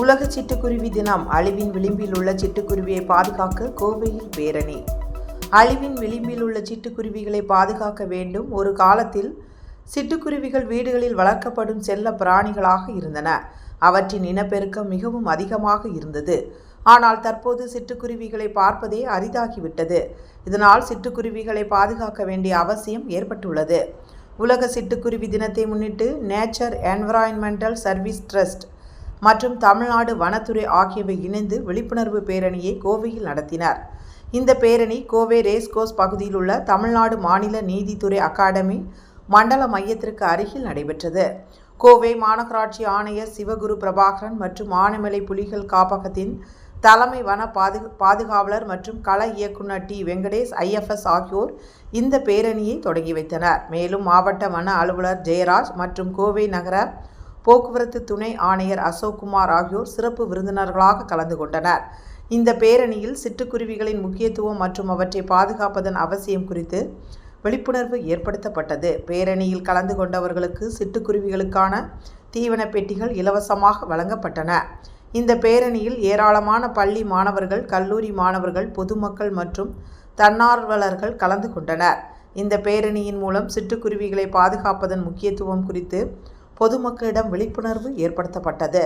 உலக சிட்டுக்குருவி தினம் அழிவின் விளிம்பில் உள்ள சிட்டுக்குருவியை பாதுகாக்க கோவையில் பேரணி. அழிவின் விளிம்பில் உள்ள சிட்டுக்குருவிகளை பாதுகாக்க வேண்டும். ஒரு காலத்தில் சிட்டுக்குருவிகள் வீடுகளில் வளர்க்கப்படும் செல்ல பிராணிகளாக இருந்தன. அவற்றின் இனப்பெருக்கம் மிகவும் அதிகமாக இருந்தது. ஆனால் தற்போது சிட்டுக்குருவிகளை பார்ப்பதே அரிதாகிவிட்டது. இதனால் சிட்டுக்குருவிகளை பாதுகாக்க வேண்டிய அவசியம் ஏற்பட்டுள்ளது. உலக சிட்டுக்குருவி தினத்தை முன்னிட்டு நேச்சர் என்விரான்மெண்டல் சர்வீஸ் ட்ரஸ்ட் மற்றும் தமிழ்நாடு வனத்துறை ஆகியவை இணைந்து விழிப்புணர்வு பேரணியை கோவையில் நடத்தினர். இந்த பேரணி கோவை ரேஸ்கோஸ் பகுதியில் உள்ள தமிழ்நாடு மாநில நீதித்துறை அகாடமி மண்டல மையத்திற்கு அருகில் நடைபெற்றது. கோவை மாநகராட்சி ஆணையர் சிவகுரு பிரபாகரன் மற்றும் ஆனைமலை புலிகள் காப்பகத்தின் தலைமை வன பாது பாதுகாவலர் மற்றும் கள இயக்குனர் டி. வெங்கடேஷ் ஐஎஃப்எஸ் ஆகியோர் இந்த பேரணியை தொடங்கி வைத்தனர். மேலும் மாவட்ட வன அலுவலர் ஜெயராஜ் மற்றும் கோவை நகர போக்குவரத்து துணை ஆணையர் அசோக்குமார் ஆகியோர் சிறப்பு விருந்தினர்களாக கலந்து கொண்டனர். இந்த பேரணியில் சிட்டுக்குருவிகளின் முக்கியத்துவம் மற்றும் அவற்றை பாதுகாப்பதன் அவசியம் குறித்து விழிப்புணர்வு ஏற்படுத்தப்பட்டது. பேரணியில் கலந்து கொண்டவர்களுக்கு சிட்டுக்குருவிகளுக்கான தீவன பெட்டிகள் இலவசமாக வழங்கப்பட்டன. இந்த பேரணியில் ஏராளமான பள்ளி மாணவர்கள் கல்லூரி மாணவர்கள் பொதுமக்கள் மற்றும் தன்னார்வலர்கள் கலந்து கொண்டனர். இந்த பேரணியின் மூலம் சிட்டுக்குருவிகளை பாதுகாப்பதன் முக்கியத்துவம் குறித்து பொதுமக்களிடம் விழிப்புணர்வு ஏற்படுத்தப்பட்டது.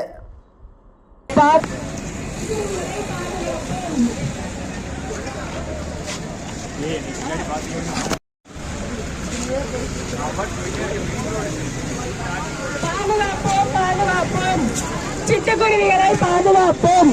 பாதுகாப்போம் பாதுகாப்போம். சிட்டுக்குருவிகளை பாதுகாப்போம்.